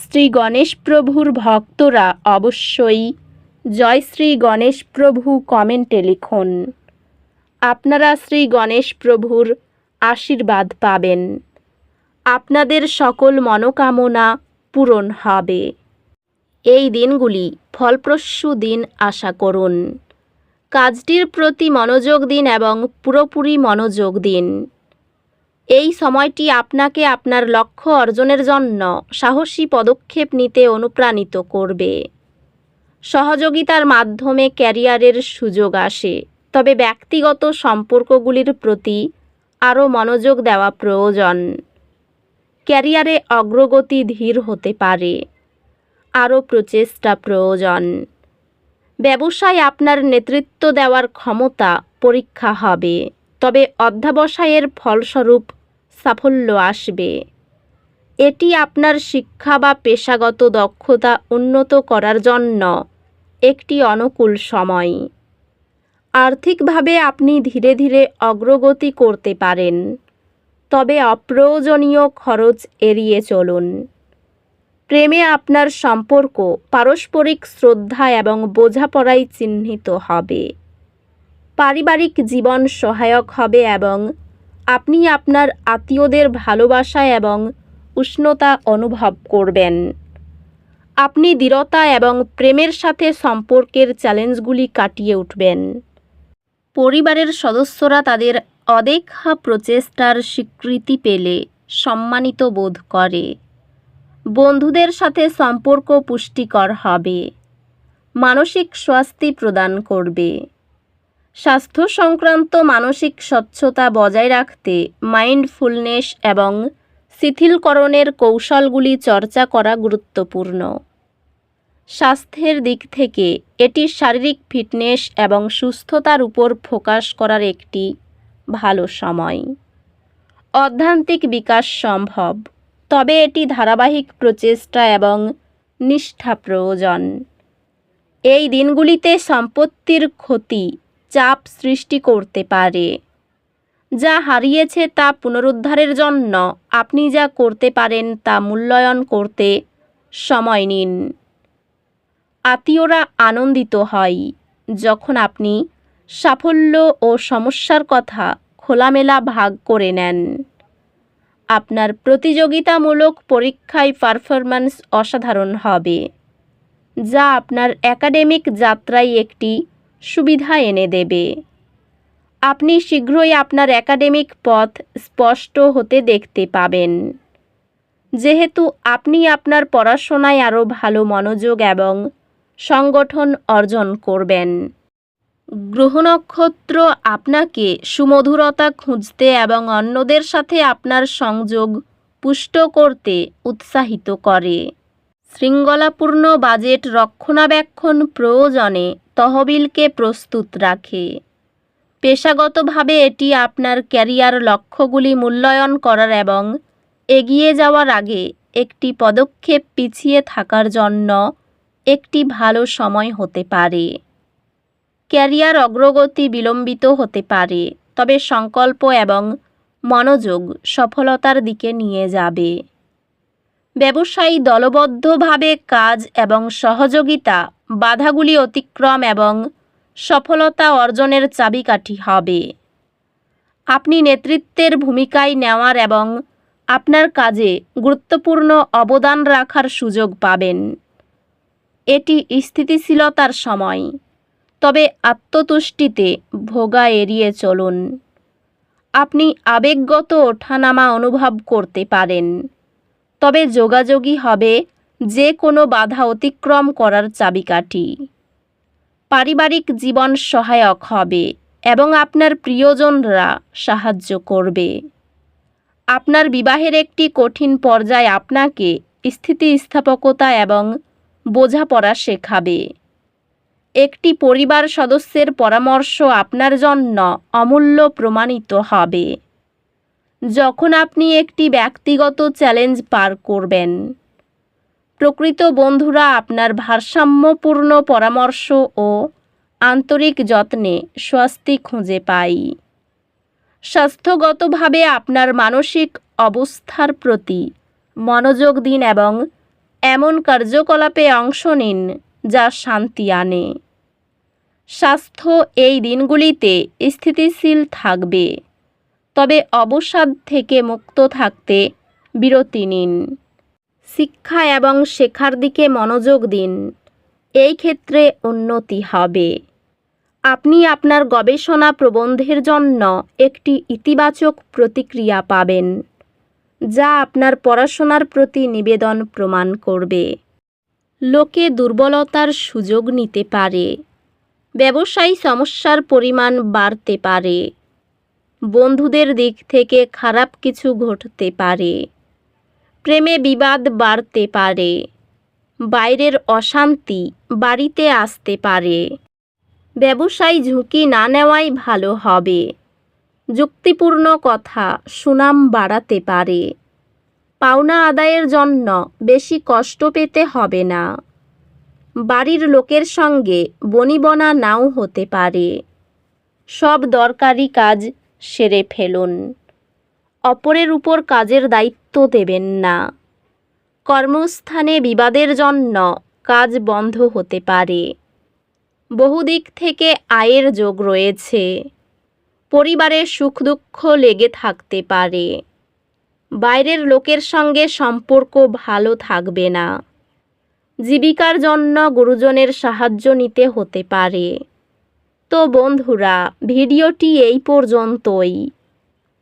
শ্রী গণেশ প্রভুর ভক্তরা অবশ্যই জয় শ্রী গণেশ প্রভু কমেন্টে লিখুন। আপনারা শ্রী গণেশ প্রভুর আশীর্বাদ পাবেন। আপনাদের সকল মনোকামনা পূরণ হবে। এই দিনগুলি ফলপ্রসূ দিন আশা করুন। কাজটির প্রতি মনোযোগ দিন এবং পুরোপুরি মনোযোগ দিন। এই সময়টি আপনাকে আপনার লক্ষ্য অর্জনের জন্য সাহসী পদক্ষেপ নিতে অনুপ্রাণিত করবে। সহযোগিতার মাধ্যমে ক্যারিয়ারের সুযোগ আসে, তবে ব্যক্তিগত সম্পর্কগুলির প্রতি আরও মনোযোগ দেওয়া প্রয়োজন। ক্যারিয়ারে অগ্রগতি ধীর হতে পারে, আরও প্রচেষ্টা প্রয়োজন। ব্যবসায় আপনার নেতৃত্ব দেওয়ার ক্ষমতা পরীক্ষা হবে, তবে অধ্যাবসায়ের ফলস্বরূপ সাফল্য আসবে। এটি আপনার শিক্ষা বা পেশাগত দক্ষতা উন্নত করার জন্য একটি অনুকূল সময়। আর্থিকভাবে আপনি ধীরে ধীরে অগ্রগতি করতে পারেন, তবে অপ্রয়োজনীয় খরচ এড়িয়ে চলুন। প্রেমে আপনার সম্পর্ক পারস্পরিক শ্রদ্ধা এবং বোঝাপড়ায় চিহ্নিত হবে। পারিবারিক জীবন সহায়ক হবে এবং আপনি আপনার আত্মীয়দের ভালোবাসা এবং উষ্ণতা অনুভব করবেন। আপনি দৃঢ়তা এবং প্রেমের সাথে সম্পর্কের চ্যালেঞ্জগুলি কাটিয়ে উঠবেন। পরিবারের সদস্যরা তাদের অদেখা প্রচেষ্টার স্বীকৃতি পেলে সম্মানিত বোধ করে। বন্ধুদের সাথে সম্পর্ক পুষ্টিকর হবে। মানসিক স্বস্তি প্রদান করবে। স্বাস্থ্য সংক্রান্ত মানসিক স্বচ্ছতা বজায় রাখতে মাইন্ডফুলনেস এবং শিথিলকরণের কৌশলগুলি চর্চা করা গুরুত্বপূর্ণ। স্বাস্থ্যের দিক থেকে, এটি শারীরিক ফিটনেস এবং সুস্থতার উপর ফোকাস করার একটি ভালো সময়। অধ্যান্তিক বিকাশ সম্ভব, তবে এটি ধারাবাহিক প্রচেষ্টা এবং নিষ্ঠা প্রয়োজন। এই দিনগুলিতে সম্পত্তির ক্ষতি চাপ সৃষ্টি করতে পারে। যা হারিয়েছে তা পুনরুদ্ধারের জন্য আপনি যা করতে পারেন তা মূল্যায়ন করতে সময় নিন। আত্মীয়রা আনন্দিত হয় যখন আপনি সাফল্য ও সমস্যার কথা খোলামেলা ভাগ করে নেন। আপনার প্রতিযোগিতামূলক পরীক্ষায় পারফরম্যান্স অসাধারণ হবে, যা আপনার একাডেমিক যাত্রায় একটি সুবিধা এনে দেবে। আপনি শীঘ্রই আপনার একাডেমিক পথ স্পষ্ট হতে দেখতে পাবেন। যেহেতু আপনি আপনার পড়াশোনায় আরও ভালো মনোযোগ এবং সংগঠন অর্জন করবেন। গ্রহ নক্ষত্র আপনাকে সুমধুরতা খুঁজতে এবং অন্যদের সাথে আপনার সংযোগ পুষ্ট করতে উৎসাহিত করে। শৃঙ্খলাপূর্ণ বাজেট রক্ষণাবেক্ষণ প্রয়োজনে তহবিলকে প্রস্তুত রাখে। পেশাগতভাবে এটি আপনার ক্যারিয়ার লক্ষ্যগুলি মূল্যায়ন করার এবং এগিয়ে যাওয়ার আগে একটি পদক্ষেপ পিছিয়ে থাকার জন্য একটি ভালো সময় হতে পারে। ক্যারিয়ার অগ্রগতি বিলম্বিত হতে পারে, তবে সংকল্প এবং মনোযোগ সফলতার দিকে নিয়ে যাবে। ব্যবসায়ী দলবদ্ধভাবে কাজ এবং সহযোগিতা বাধাগুলি অতিক্রম এবং সফলতা অর্জনের চাবিকাঠি হবে। আপনি নেতৃত্বের ভূমিকায় নেওয়ার এবং আপনার কাজে গুরুত্বপূর্ণ অবদান রাখার সুযোগ পাবেন। এটি স্থিতিশীলতার সময়, তবে আত্মতুষ্টিতে ভোগা এড়িয়ে চলুন। আপনি আবেগগত ওঠানামা অনুভব করতে পারেন, তবে যোগাযোগই হবে যে কোনো বাধা অতিক্রম করার চাবিকাঠি। পারিবারিক জীবন সহায়ক হবে এবং আপনার প্রিয়জনরা সাহায্য করবে। আপনার বিবাহের একটি কঠিন পর্যায়ে আপনাকে স্থিতিস্থাপকতা এবং বোঝাপড়া শেখাবে। একটি পরিবার সদস্যের পরামর্শ আপনার জন্য অমূল্য প্রমাণিত হবে। যখন আপনি একটি ব্যক্তিগত চ্যালেঞ্জ পার করবেন প্রকৃত বন্ধুরা, আপনার ভারসাম্যপূর্ণ পরামর্শ ও আন্তরিক যত্নে স্বস্তি খুঁজে পাই। স্বাস্থ্যগতভাবে আপনার মানসিক অবস্থার প্রতি মনোযোগ দিন এবং এমন কার্যকলাপে অংশ নিন যা শান্তি আনে। স্বাস্থ্য এই দিনগুলিতে স্থিতিশীল থাকবে, তবে অবসাদ থেকে মুক্ত থাকতে বিরতি নিন। শিক্ষা এবং শেখার দিকে মনোযোগ দিন। এই ক্ষেত্রে উন্নতি হবে। আপনি আপনার গবেষণা প্রবন্ধের জন্য একটি ইতিবাচক প্রতিক্রিয়া পাবেন, যা আপনার পড়াশোনার প্রতি নিবেদন প্রমাণ করবে। লোকে দুর্বলতার সুযোগ নিতে পারে, ব্যবসায়ী সমস্যার পরিমাণ বাড়তে পারে, বন্ধুদের দিক থেকে খারাপ কিছু ঘটতে পারে। প্রেমে বিবাদ বাড়তে পারে, বাইরের অশান্তি বাড়িতে আসতে পারে। ব্যবসায়ী ঝুঁকি না নেওয়াই ভালো হবে, যুক্তিপূর্ণ কথা সুনাম বাড়াতে পারে। পাওনা আদায়ের জন্য বেশি কষ্ট পেতে হবে না। বাড়ির লোকের সঙ্গে বনিবনা নাও হতে পারে। সব দরকারি কাজ সেরে ফেলুন। অপরের উপর কাজের দায়িত্ব দেবেন না। কর্মস্থানে বিবাদের জন্য কাজ বন্ধ হতে পারে। বহুদিক থেকে আয়ের যোগ রয়েছে। পরিবারের সুখ দুঃখ লেগে থাকতে পারে। বাইরের লোকের সঙ্গে সম্পর্ক ভালো থাকবে না। জীবিকার জন্য গুরুজনের সাহায্য নিতে হতে পারে। তো বন্ধুরা, ভিডিওটি এই পর্যন্তই।